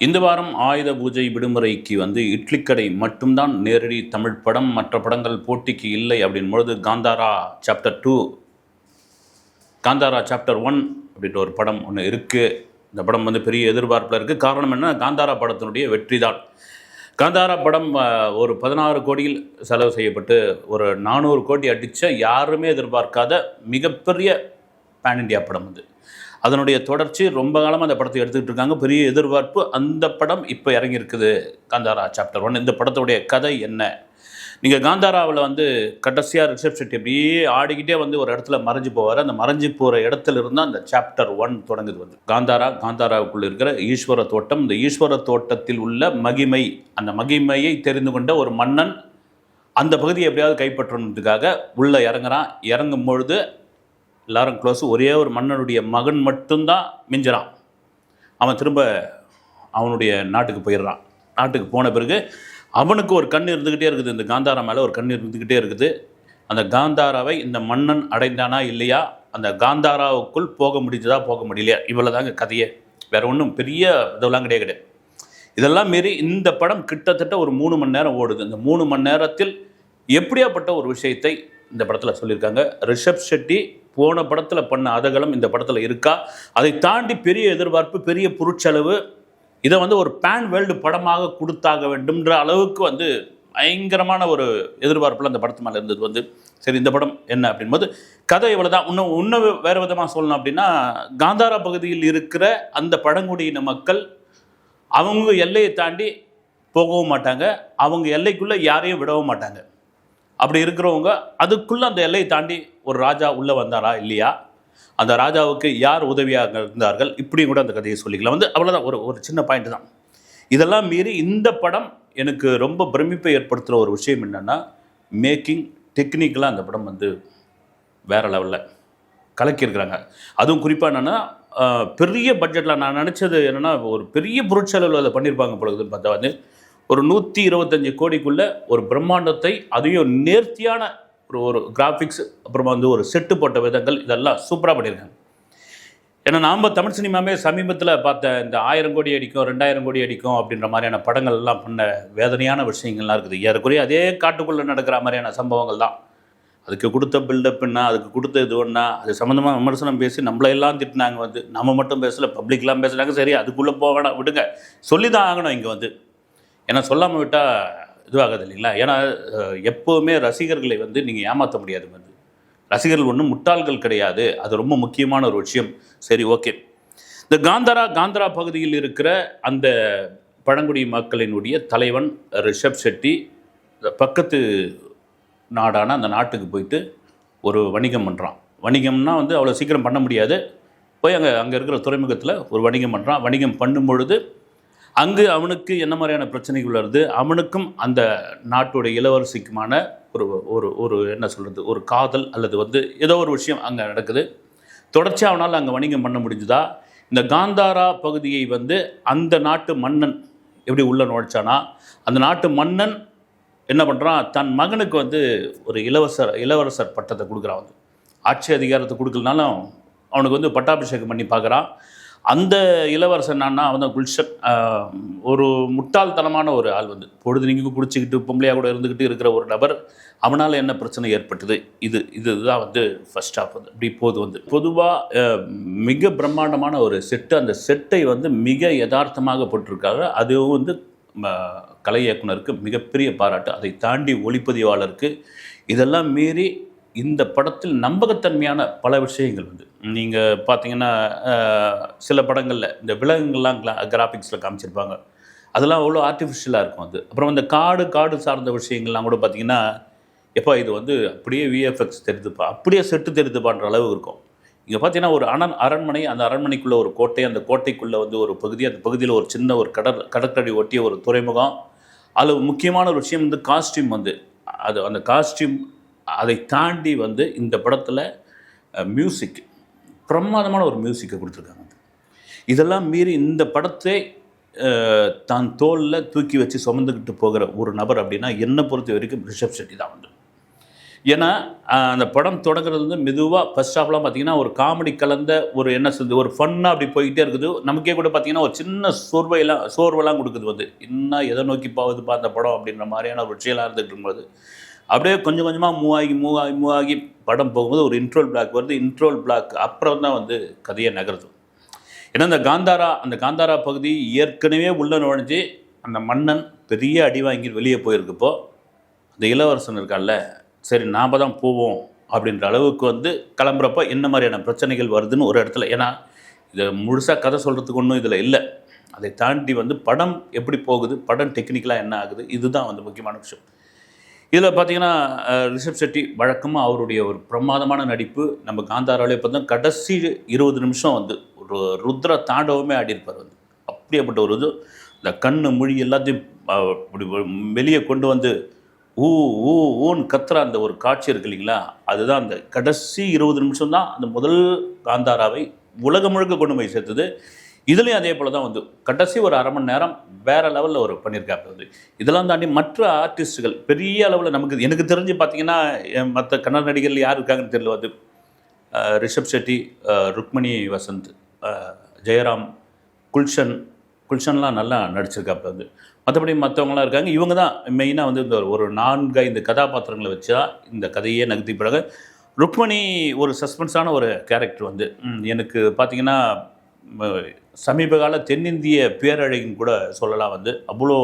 இந்த வாரம் ஆயுத பூஜை விடுமுறைக்கு வந்து இட்லிக்கடை மட்டும்தான் நேரடி தமிழ் படம் மற்ற படங்கள் போட்டிக்கு இல்லை அப்படின் பொழுது Kantara chapter two Kantara chapter one அப்படின்ற ஒரு படம் ஒன்று இருக்குது இந்த படம் வந்து பெரிய எதிர்பார்ப்பில் இருக்குது காரணம் என்ன? காந்தாரா படத்தினுடைய வெற்றி தான் காந்தாரா படம் ஒரு பதினாறு கோடியில் செலவு செய்யப்பட்டு ஒரு நானூறு கோடி அடித்த யாருமே எதிர்பார்க்காத மிகப்பெரிய பேன் இண்டியா படம் அது. அதனுடைய தொடர்ச்சி ரொம்ப காலமாக அந்த படத்தை எடுத்துக்கிட்டு இருக்காங்க. பெரிய எதிர்பார்ப்பு. அந்த படம் இப்போ இறங்கியிருக்குது. காந்தாரா சாப்டர் ஒன் இந்த படத்துடைய கதை என்ன? நீங்கள் காந்தாராவில் வந்து கடைசியாக ரிஷப் அப்படியே ஆடிக்கிட்டே வந்து ஒரு இடத்துல மறைஞ்சு போவார். அந்த மறைஞ்சு போகிற இடத்துல இருந்தால் அந்த சாப்டர் ஒன் தொடங்குது வந்து. காந்தாரா காந்தாராவுக்குள்ளே இருக்கிற ஈஸ்வர தோட்டம். இந்த ஈஸ்வர தோட்டத்தில் உள்ள மகிமை அந்த மகிமையை தெரிந்து கொண்ட ஒரு மன்னன் அந்த பகுதியை எப்படியாவது கைப்பற்றணுன்றதுக்காக உள்ளே இறங்குறான். இறங்கும் பொழுது எல்லாரும் க்ளோஸ் ஒரே ஒரு மன்னனுடைய மகன் மட்டும்தான் மிஞ்சுறான். அவன் திரும்ப அவனுடைய நாட்டுக்கு போயிடுறான். நாட்டுக்கு போன பிறகு அவனுக்கு ஒரு கண் இருந்துக்கிட்டே இருக்குது. இந்த காந்தாரா மேலே ஒரு கண் இருந்துக்கிட்டே இருக்குது. அந்த காந்தாராவை இந்த மன்னன் அடைந்தானா இல்லையா? அந்த காந்தாராவுக்குள் போக முடிஞ்சதா போக முடியலையா? இவ்வளோ தாங்க கதையே. வேற ஒன்றும் பெரிய இதெல்லாம் கிடையாது கிடையாது. இதெல்லாம் மீறி இந்த படம் கிட்டத்தட்ட ஒரு மூணு மணி நேரம் ஓடுது. இந்த மூணு மணி நேரத்தில் எப்படியாப்பட்ட ஒரு விஷயத்தை இந்த படத்தில் சொல்லியிருக்காங்க? ரிஷப் ஷெட்டி போன படத்தில் பண்ண அதகலம் இந்த படத்தில் இருக்கா? அதை தாண்டி பெரிய எதிர்பார்ப்பு பெரிய பொருட்செலவு இதை வந்து ஒரு பேன் வேர்ல்டு படமாக கொடுத்தாக வேண்டும்ன்ற அளவுக்கு வந்து பயங்கரமான ஒரு எதிர்பார்ப்பில் அந்த படத்து மேலே இருந்தது வந்து. சரி இந்த படம் என்ன அப்படின்போது கதை இவ்வளோ தான் இன்னும் இன்னும் வேறு விதமாக சொல்லணும் அப்படின்னா காந்தாரா பகுதியில் இருக்கிற அந்த பழங்குடியின மக்கள் அவங்க எல்லையை தாண்டி போகவும் மாட்டாங்க. அவங்க எல்லைக்குள்ளே யாரையும் விடவும் மாட்டாங்க. அப்படி இருக்கிறவங்க அதுக்குள்ளே அந்த எல்லையை தாண்டி ஒரு ராஜா உள்ளே வந்தாரா இல்லையா? அந்த ராஜாவுக்கு யார் உதவியாக இருந்தார்கள்? இப்படியும் கூட அந்த கதையை சொல்லிக்கலாம். வந்து அவ்வளோதான் ஒரு ஒரு சின்ன பாயிண்ட் தான். இதெல்லாம் மீறி இந்த படம் எனக்கு ரொம்ப பிரமிப்பை ஏற்படுத்துகிற ஒரு விஷயம் என்னென்னா மேக்கிங் டெக்னிக்கலாக அந்த படம் வந்து வேறு லெவலில் கலக்கியிருக்கிறாங்க. அதுவும் குறிப்பாக என்னென்னா பெரிய பட்ஜெட்டில் நான் நினச்சது என்னென்னா ஒரு பெரிய பொருட்செலவில் அதை பண்ணியிருப்பாங்க பொழுதுன்னு பார்த்தா வந்து ஒரு நூற்றி இருபத்தஞ்சி கோடிக்குள்ளே ஒரு பிரம்மாண்டத்தை அதையும் நேர்த்தியான ஒரு ஒரு கிராஃபிக்ஸ் அப்புறமா வந்து ஒரு செட்டு போட்ட விதங்கள் இதெல்லாம் சூப்பராக பண்ணியிருக்காங்க. ஏன்னா நாம் தமிழ் சினிமாவே சமீபத்தில் பார்த்த இந்த ஆயிரம் கோடி அடிக்கும் ரெண்டாயிரம் கோடி அடிக்கும் அப்படின்ற மாதிரியான படங்கள் எல்லாம் பண்ண வேதனையான விஷயங்கள்லாம் இருக்குது. ஏறக்குறைய அதே காட்டுக்குள்ளே நடக்கிற மாதிரியான சம்பவங்கள் தான். அதுக்கு கொடுத்த பில்டப் என்ன அதுக்கு கொடுத்த இது ஒன்றா அது சம்மந்தமாக விமர்சனம் பேசி நம்மளையெல்லாம் திட்டினாங்க வந்து நம்ம மட்டும் பேசலை பப்ளிக்லாம் பேசுனாங்க சரி அதுக்குள்ளே போக வேணாம் விடுங்க. சொல்லி தான் ஆகணும் இங்கே வந்து. ஏன்னா சொல்லாமல் விட்டால் இதுவாகுது இல்லைங்களா? ஏன்னா எப்போவுமே ரசிகர்களை வந்து நீங்கள் ஏமாற்ற முடியாது வந்து ரசிகர்கள் ஒன்றும் முட்டாள்கள் கிடையாது. அது ரொம்ப முக்கியமான ஒரு விஷயம். சரி ஓகே. இந்த காந்தாரா காந்தரா பகுதியில் இருக்கிற அந்த பழங்குடி மக்களினுடைய தலைவன் ரிஷப் செட்டி பக்கத்து நாடான அந்த நாட்டுக்கு போயிட்டு ஒரு வணிகம் பண்ணுறான் வணிகம்னா வந்து அவ்வளோ சீக்கிரம் பண்ண முடியாது. போய் அங்கே அங்கே இருக்கிற துறைமுகத்தில் ஒரு வணிகம் பண்ணுறான் வணிகம் பண்ணும் பொழுது அங்கு அவனுக்கு என்ன மாதிரியான பிரச்சனைகள் வருது? அவனுக்கும் அந்த நாட்டுடைய இளவரசிக்குமான ஒரு ஒரு ஒரு என்ன சொல்கிறது ஒரு காதல் அல்லது வந்து ஏதோ ஒரு விஷயம் அங்கே நடக்குது. தொடர்ச்சியாக அவனால் அங்கே வணிகம் பண்ண முடிஞ்சுதா? இந்த காந்தாரா பகுதியை வந்து அந்த நாட்டு மன்னன் எப்படி உள்ள நுழைச்சானா? அந்த நாட்டு மன்னன் என்ன பண்ணுறான் தன் மகனுக்கு வந்து ஒரு இளவரசர் இளவரசர் பட்டத்தை கொடுக்குறான் வந்து. ஆட்சி அதிகாரத்தை கொடுக்கலனாலும் அவனுக்கு வந்து பட்டாபிஷேகம் பண்ணி பார்க்குறான். அந்த இளவரசன் என்னன்னா வந்து குல்ஷன் ஒரு முட்டாள்தனமான ஒரு ஆள் வந்து. பொழுது நீங்கள் குடிச்சிக்கிட்டு பொம்பளையாக கூட இருந்துக்கிட்டு இருக்கிற ஒரு நபர் அவனால் என்ன பிரச்சனை ஏற்பட்டது? இது இதுதான் வந்து ஃபர்ஸ்ட் ஆஃப் வந்து. இப்படி போது வந்து. பொதுவாக மிக பிரம்மாண்டமான ஒரு செட்டு அந்த செட்டை வந்து மிக யதார்த்தமாக போட்டிருக்காங்க அதுவும் வந்து ம, கலை இயக்குனருக்கு மிகப்பெரிய பாராட்டு. அதை தாண்டி ஒளிப்பதிவாளருக்கு இதெல்லாம் மீறி இந்த படத்தில் நம்பகத்தன்மையான பல விஷயங்கள் வந்து நீங்கள் பார்த்தீங்கன்னா சில படங்களில் இந்த விலங்குகள்லாம் கிராஃபிக்ஸில் காமிச்சிருப்பாங்க. அதெல்லாம் அவ்வளோ ஆர்டிஃபிஷியலாக இருக்கும் அது. அப்புறம் இந்த காடு காடு சார்ந்த விஷயங்கள்லாம் கூட பார்த்தீங்கன்னா எப்போ இது வந்து அப்படியே விஎஃப்எக்ஸ் தெரிதுப்பா அப்படியே செட்டு தெரிதுப்பான்ற அளவு இருக்கும். இங்கே பார்த்தீங்கன்னா ஒரு அரண் அரண்மனை அந்த அரண்மனைக்குள்ளே ஒரு கோட்டை அந்த கோட்டைக்குள்ளே வந்து ஒரு பகுதி அந்த பகுதியில் ஒரு சின்ன ஒரு கடற் கடற்கரை ஒட்டிய ஒரு துறைமுகம். அதில் முக்கியமான ஒரு விஷயம் வந்து காஸ்டியூம் வந்து. அது அந்த காஸ்டியூம் அதை தாண்டி வந்து இந்த படத்தில் மியூசிக் பிரமாதமான ஒரு மியூசிக்கை கொடுத்துருக்காங்க. இதெல்லாம் மீறி இந்த படத்தை தான் தோலில் தூக்கி வச்சு சுமந்துக்கிட்டு போகிற ஒரு நபர் அப்படின்னா என்னை பொறுத்த வரைக்கும் ரிஷப் செட்டி தான் வந்து. ஏன்னா அந்த படம் தொடங்குறது வந்து மெதுவாக ஃபஸ்ட் ஹாஃப்லாம் பார்த்தீங்கன்னா ஒரு காமெடி கலந்த ஒரு என்ன சொல்றது ஒரு ஃபன்னாக அப்படி போய்கிட்டே இருக்குது. நமக்கே கூட பார்த்தீங்கன்னா ஒரு சின்ன சோர்வையெல்லாம் சோர்வெல்லாம் கொடுக்குது வந்து. இன்னும் எதை நோக்கி போகுதுப்பா அந்த படம் அப்படின்ற மாதிரியான ஒரு விஷயம்லாம் இருந்துகிட்டு இருக்கும்போது அப்படியே கொஞ்சம் கொஞ்சமாக மூவ் ஆகி மூவ் ஆகி மூவ் ஆகி படம் போகும்போது ஒரு இன்ட்ரோல் பிளாக் வருது. இன்ட்ரோல் பிளாக் அப்புறம் தான் வந்து கதையை நகருது. ஏன்னா இந்த காந்தாரா அந்த காந்தாரா பகுதி ஏற்கனவே உள்ள நுழைஞ்சு அந்த மன்னன் பெரிய அடி வாங்கி வெளியே போயிருக்கப்போ அந்த இளவரசன் இருக்கான்ல சரி நாம தான் போவோம் அப்படின்ற அளவுக்கு வந்து கிளம்புறப்ப என்ன மாதிரியான பிரச்சனைகள் வருதுன்னு ஒரு இடத்துல ஏன்னா இதை முழுசாக கதை சொல்கிறதுக்கு ஒன்றும் இதில் இல்லை. அதை தாண்டி வந்து படம் எப்படி போகுது படம் டெக்னிக்கலாக என்ன ஆகுது இதுதான் வந்து முக்கியமான விஷயம். இதில் பார்த்தீங்கன்னா ரிஷப் செட்டி வழக்கமாக அவருடைய ஒரு பிரமாதமான நடிப்பு நம்ம காந்தாராவிலே பார்த்தா கடைசி இருபது நிமிஷம் வந்து ஒரு ருத்ர தாண்டவமே ஆடியிருப்பார் வந்து. அப்படியேப்பட்ட ஒரு இது. இந்த கண்ணு மொழி எல்லாத்தையும் இப்படி வெளியே கொண்டு வந்து ஊ ஊ ஊன்னு கத்துற அந்த ஒரு காட்சி இருக்கு இல்லைங்களா? அதுதான் அந்த கடைசி இருபது நிமிஷம் தான் அந்த முதல் காந்தாராவை உலகம் முழுக்க கொண்டு போய் சேர்த்தது. இதுலேயும் அதே போல தான் வந்து கடைசி ஒரு அரை மணி நேரம் வேற லெவலில் ஒரு பண்ணியிருக்காரு வந்து. இதெல்லாம் தாண்டி மற்ற ஆர்டிஸ்ட்டுகள் பெரிய அளவில் நமக்கு எனக்கு தெரிஞ்சு பார்த்தீங்கன்னா மற்ற கன்னட நடிகர்கள் யார் இருக்காங்கன்னு தெரியல வந்து. ரிஷப் செட்டி ருக்மிணி ருக்மணி வசந்த் ஜெயராம் குல்ஷன் குல்ஷன்லாம் நல்லா நடிச்சிருக்காப்புல வந்து. மற்றபடி மற்றவங்களாம் இருக்காங்க. இவங்க தான் மெயினாக வந்து இந்த ஒரு நான்கு ஐந்து கதாபாத்திரங்களை வச்சு தான் இந்த கதையே நகர்த்தி பிறகு ருக்மணி ஒரு சஸ்பென்ஸான ஒரு கேரக்டர் வந்து. எனக்கு பார்த்தீங்கன்னா சமீபகால தென்னிந்திய பேரழகின்னு கூட சொல்லலாம் வந்து. அவ்வளோ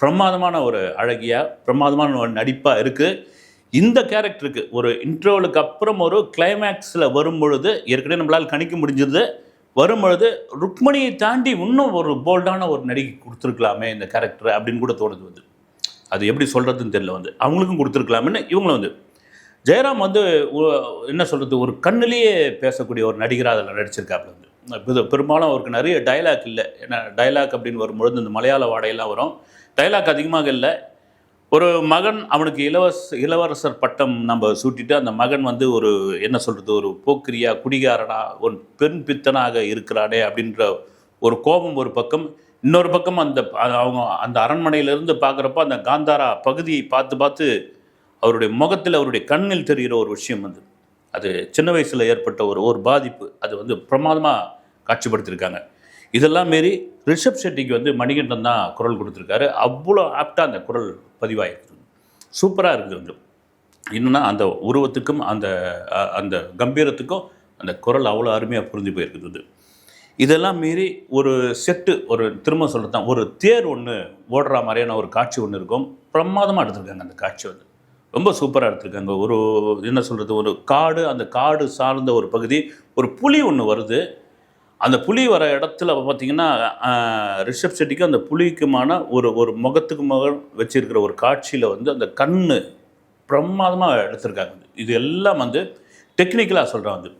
பிரமாதமான ஒரு அழகியா பிரமாதமான ஒரு நடிப்பாக இருக்குது இந்த கேரக்டருக்கு ஒரு இன்ட்ரோலுக்கு அப்புறம் ஒரு கிளைமேக்ஸில் வரும் பொழுது ஏற்கனவே நம்மளால் கணிக்க முடிஞ்சது வரும் பொழுது ருக்மணியை தாண்டி இன்னும் ஒரு போல்டான ஒரு நடிகை கொடுத்துருக்கலாமே இந்த கேரக்டர் அப்படின்னு கூட தோணுது வந்து. அது எப்படி சொல்கிறதுன்னு தெரியல வந்து. அவங்களுக்கும் கொடுத்துருக்கலாமேன்னு இவங்களும் வந்து. ஜெயராம் வந்து என்ன சொல்கிறது ஒரு கண்ணிலேயே பேசக்கூடிய ஒரு நடிகராக அதில் நடிச்சிருக்காப்புல வந்து. இது பெரும்பாலும் அவருக்கு நிறைய டைலாக் இல்லை. ஏன்னா டைலாக் அப்படின்னு வரும்பொழுது இந்த மலையாள வாடையெல்லாம் வரும். டைலாக் அதிகமாக இல்லை. ஒரு மகன் அவனுக்கு இலவச இளவரசர் பட்டம் நம்ம சூட்டிட்டு அந்த மகன் வந்து ஒரு என்ன சொல்கிறது ஒரு போக்கிரியா குடிகாரனா ஒரு பெண் பித்தனாக இருக்கிறானே அப்படின்ற ஒரு கோபம் ஒரு பக்கம். இன்னொரு பக்கம் அந்த அவங்க அந்த அரண்மனையிலேருந்து பார்க்குறப்ப அந்த காந்தாரா பகுதியை பார்த்து பார்த்து அவருடைய முகத்தில் அவருடைய கண்ணில் தெரிகிற ஒரு விஷயம் வந்து அது சின்ன வயசில் ஏற்பட்ட ஒரு ஒரு பாதிப்பு. அது வந்து பிரமாதமாக காட்சிப்படுத்தியிருக்காங்க இதெல்லாம் மாரி ரிஷப் ஷெட்டிக்கு வந்து மணிகண்டன் தான் குரல் கொடுத்துருக்காரு. அவ்வளோ ஆப்டாக அந்த குரல் பதிவாகிருக்கு சூப்பராக இருக்குது வந்து. இன்னும்னா அந்த உருவத்துக்கும் அந்த அந்த கம்பீரத்துக்கும் அந்த குரல் அவ்வளோ அருமையாக புரிஞ்சு போயிருக்குது இதெல்லாம் மீறி ஒரு செட்டு ஒரு திரும்ப சொல்கிறது தான் ஒரு தேர் ஒன்று ஓடுற மாதிரியான ஒரு காட்சி ஒன்று இருக்கும். பிரமாதமாக எடுத்திருக்காங்க அந்த காட்சி வந்து. ரொம்ப சூப்பராக எடுத்திருக்காங்க. ஒரு என்ன சொல்கிறது ஒரு காடு அந்த காடு சார்ந்த ஒரு பகுதி ஒரு புலி ஒன்று வருது. அந்த புலி வர இடத்துல பார்த்தீங்கன்னா ரிஷப் செட்டிக்கு அந்த புலிக்குமான ஒரு ஒரு முகத்துக்கு முகம் வச்சிருக்கிற ஒரு காட்சியில் வந்து அந்த கண்ணு பிரமாதமாக எடுத்திருக்காங்க. இது எல்லாம் வந்து டெக்னிக்கலாக சொல்கிறேன் வந்து.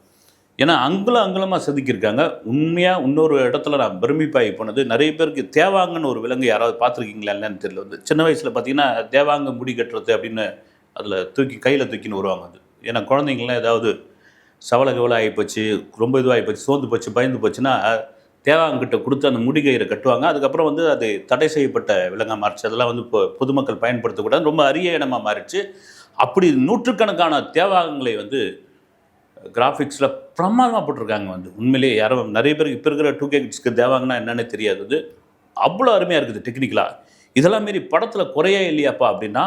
ஏன்னா அங்குலம் அங்குலமாக செதுக்கியிருக்காங்க. உண்மையாக இன்னொரு இடத்துல நான் பிரமிப்பாகி போனது நிறைய பேருக்கு தேவாங்கன்னு ஒரு விலங்கு யாராவது பார்த்துருக்கீங்களா இல்லைன்னு தெரியல. வந்து சின்ன வயசில் பார்த்தீங்கன்னா தேவாங்க முடி கட்டுறது அப்படின்னு அதில் தூக்கி கையில் தூக்கின்னு வருவாங்க அது. ஏன்னா குழந்தைங்களாம் ஏதாவது சவலை கவலை ஆகிப்போச்சு ரொம்ப இதுவாகி போச்சு சோர்ந்து போச்சு பயந்து போச்சுன்னா தேவாங்கிட்ட கொடுத்து அந்த முடிகயிறை கட்டுவாங்க. அதுக்கப்புறம் வந்து அது தடை செய்யப்பட்ட விலங்காக மாறிச்சு. அதெல்லாம் வந்து இப்போ பொதுமக்கள் பயன்படுத்தக்கூடாது. ரொம்ப அரிய இடமாக மாறிச்சு. அப்படி நூற்றுக்கணக்கான தேவாகங்களை வந்து கிராஃபிக்ஸில் பிரமாதமாக போட்டிருக்காங்க வந்து. உண்மையிலேயே யாரும் நிறைய பேருக்கு இப்போ இருக்கிற டூ கே கிட்ஸ்க்கு தேவாங்கன்னா என்னென்னு தெரியாது. அவ்வளோ அருமையாக இருக்குது டெக்னிக்கலாக இதெல்லாம் மாரி படத்தில் குறையே இல்லையாப்பா அப்படின்னா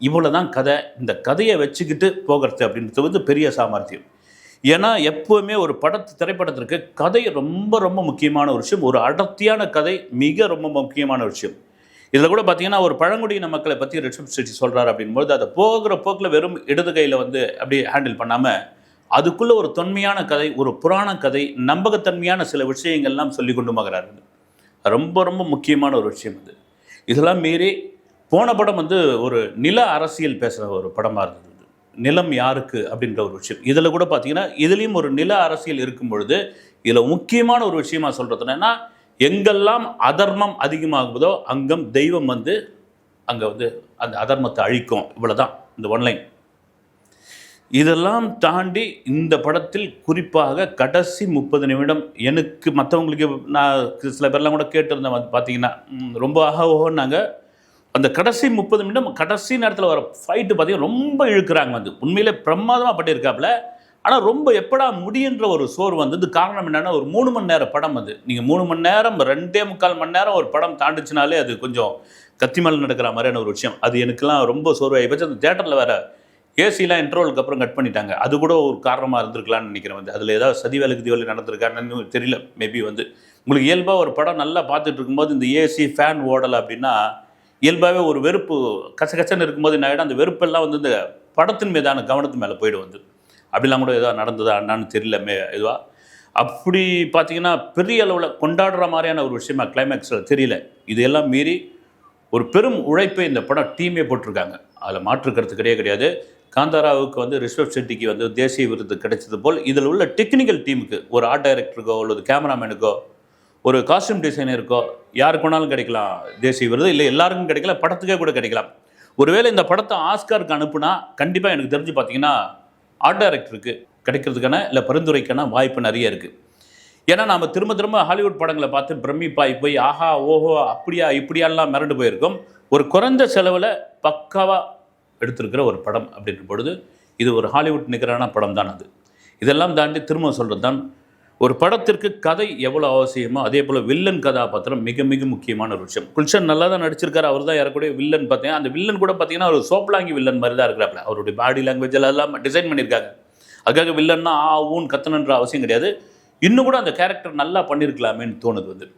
இவ்வளோ தான் கதை. இந்த கதையை வச்சுக்கிட்டு போகிறது அப்படின்றது வந்து பெரிய சாமர்த்தியம். ஏன்னா எப்போவுமே ஒரு படத்து திரைப்படத்திற்கு கதை ரொம்ப ரொம்ப முக்கியமான ஒரு விஷயம். ஒரு அடர்த்தியான கதை மிக ரொம்ப முக்கியமான விஷயம். இதில் கூட பார்த்தீங்கன்னா ஒரு பழங்குடியின மக்களை பற்றி ரிஷப் செட்டி சொல்கிறார் அப்படின்போது அதை போகிற போக்கில் வெறும் இடது கையில் வந்து அப்படியே ஹேண்டில் பண்ணாமல் அதுக்குள்ளே ஒரு தொன்மையான கதை ஒரு புராண கதை நம்பகத்தன்மையான சில விஷயங்கள்லாம் சொல்லி கொண்டு போகிறார்கள் ரொம்ப ரொம்ப முக்கியமான ஒரு விஷயம் இது இதெல்லாம் மீறி போன படம் வந்து ஒரு நில அரசியல் பேசுகிற ஒரு படமாக இருந்தது. நிலம் யாருக்கு அப்படின்ற ஒரு விஷயம். இதில் கூட பார்த்தீங்கன்னா இதுலேயும் ஒரு நில அரசியல் இருக்கும் பொழுது இதில் முக்கியமான ஒரு விஷயமா சொல்கிறது என்னன்னா எங்கெல்லாம் அதர்மம் அதிகமாகுதோ அங்கம் தெய்வம் வந்து அங்கே வந்து அந்த அதர்மத்தை அழிக்கும். இவ்வளோதான் இந்த ஒன்லைன் இதெல்லாம் தாண்டி இந்த படத்தில் குறிப்பாக கடைசி முப்பது நிமிடம் எனக்கு மற்றவங்களுக்கு நான் சில பேர்லாம் கூட கேட்டிருந்தேன். வந்து பார்த்தீங்கன்னா ரொம்ப ஆக அந்த கடைசி முப்பது நிமிடம் கடைசி நேரத்தில் வர ஃபைட்டு பார்த்தீங்கன்னா ரொம்ப இழுக்கிறாங்க வந்து. உண்மையிலே பிரமாதமாக பட்டிருக்காப்புல ஆனால் ரொம்ப எப்படா முடியுன்ற ஒரு சோர்வு வந்தது. காரணம் என்னன்னா ஒரு மூணு மணி நேரம் படம் அது. நீங்கள் மூணு மணி நேரம் ரெண்டே முக்கால் மணி நேரம் ஒரு படம் தாண்டுச்சுனாலே அது கொஞ்சம் கத்தி மேல நடக்கிற மாதிரியான ஒரு விஷயம். அது எனக்குலாம் ரொம்ப சோர்வாகி போச்சு. அந்த தேட்டரில் வேறு ஏசிலாம் இன்ட்ரோலுக்கு அப்புறம் கட் பண்ணிட்டாங்க. அது கூட ஒரு காரணமாக இருந்திருக்கலாம்னு நினைக்கிறேன் வந்து. அதில் ஏதாவது சதி வேலைக்கு தீவலி நடந்திருக்கான்னு தெரியல. மேபி வந்து. உங்களுக்கு இயல்பாக ஒரு படம் நல்லா பார்த்துட்டு இருக்கும்போது இந்த ஏசி ஃபேன் ஓடலை அப்படின்னா இயல்பாகவே ஒரு வெறுப்பு கசகசன்னு இருக்கும்போது என்ன ஆகிடும் அந்த வெறுப்பெல்லாம் வந்து இந்த படத்தின் மீதான கவனத்து மேலே போயிடும் வந்து. அப்படிலாம் கூட ஏதோ நடந்ததா என்னன்னு தெரியல மே இதுவாக அப்படி பார்த்தீங்கன்னா பெரிய அளவில் கொண்டாடுற மாதிரியான ஒரு விஷயமா கிளைமேக்ஸில் தெரியல. இதையெல்லாம் மீறி ஒரு பெரும் உழைப்பை இந்த படம் டீமே போட்டிருக்காங்க. அதில் மாற்று கருத்து கிடையாது கிடையாது. காந்தாராவுக்கு வந்து ரிஷப் செட்டிக்கு வந்து தேசிய விருது கிடைச்சது போல் இதில் உள்ள டெக்னிக்கல் டீமுக்கு ஒரு ஆர்ட் டைரக்டருக்கோ அல்லது கேமராமேனுக்கோ ஒரு காஸ்டியூம் டிசைனருக்கோ யாருக்கு வேணாலும் கிடைக்கலாம். தேசிய விருது இல்லை எல்லாருக்கும் கிடைக்கல படத்துக்கே கூட கிடைக்கலாம். ஒருவேளை இந்த படத்தை ஆஸ்காருக்கு அனுப்புனா கண்டிப்பாக எனக்கு தெரிஞ்சு பார்த்தீங்கன்னா ஆர்ட் டைரக்டருக்கு கிடைக்கிறதுக்கான இல்லை பரிந்துரைக்கான வாய்ப்பு நிறைய இருக்குது ஏன்னா நாம் திரும்ப திரும்ப ஹாலிவுட் படங்களை பார்த்து பிரமிப்பாய் போய் ஆஹா ஓஹோ அப்படியா இப்படியாலாம் மிரண்டு போயிருக்கோம். ஒரு குறைந்த செலவில் பக்காவாக எடுத்திருக்கிற ஒரு படம் அப்படின்ற பொழுது இது ஒரு ஹாலிவுட் நிகரான படம் தான் அது. இதெல்லாம் தாண்டி திரும்ப சொல்கிறது தான் ஒரு படத்திற்கு கதை எவ்வளோ அவசியமோ அதே போல் வில்லன் கதாபாத்திரம் மிக மிக முக்கியமான ஒரு விஷயம். குல்ஷன் நல்லா தான் நடிச்சிருக்காரு அவர் தான் யாரக்கூடிய வில்லன் பார்த்தீங்கன்னா அந்த வில்லன் கூட பார்த்தீங்கன்னா ஒரு சோப்லாங்கி வில்லன் மாதிரி தான் இருக்கிறாப்ல அவருடைய பாடி லாங்குவேஜ் எல்லாம் டிசைன் பண்ணியிருக்காங்க. அதுக்காக வில்லன்னா ஆ ஊன் கத்தணுன்ற அவசியம் கிடையாது. இன்னும் கூட அந்த கேரக்டர் நல்லா பண்ணியிருக்கலாமேன்னு தோணுது வந்து.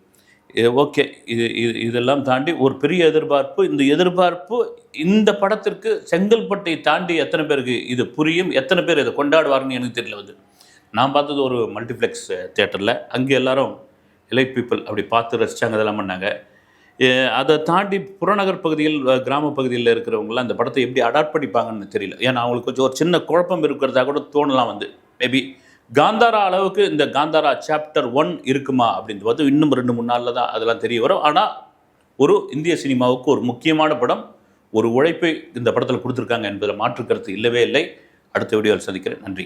ஓகே இது இது இதெல்லாம் தாண்டி ஒரு பெரிய எதிர்பார்ப்பு இந்த எதிர்பார்ப்பு இந்த படத்திற்கு செங்கல்பட்டை தாண்டி எத்தனை பேருக்கு இது புரியும் எத்தனை பேர் இதை கொண்டாடுவார்னு எனக்கு தெரியல வந்து. நான் பார்த்தது ஒரு மல்டிப்ளெக்ஸ் தேட்டரில் அங்கே எல்லாரும் இலை பீப்புள் அப்படி பார்த்து ரசித்தாங்க இதெல்லாம் பண்ணாங்க. அதை தாண்டி புறநகர் பகுதியில் கிராம பகுதியில் இருக்கிறவங்களாம் அந்த படத்தை எப்படி அடாப்ட் பண்ணிப்பாங்கன்னு தெரியல. ஏன்னா அவங்களுக்கு கொஞ்சம் ஒரு சின்ன குழப்பம் இருக்கிறதா கூட தோணலாம் வந்து. மேபி காந்தாரா அளவுக்கு இந்த காந்தாரா சாப்டர் ஒன் இருக்குமா அப்படின்னு பார்த்து இன்னும் ரெண்டு மூணு நாளில் தான் அதெல்லாம் தெரிய வரும். ஆனால் ஒரு இந்திய சினிமாவுக்கு ஒரு முக்கியமான படம் ஒரு உழைப்பை இந்த படத்தில் கொடுத்துருக்காங்க என்பதில் மாற்று கருத்து இல்லவே இல்லை. அடுத்த வீடியோவில் சந்திக்கிறேன். நன்றி.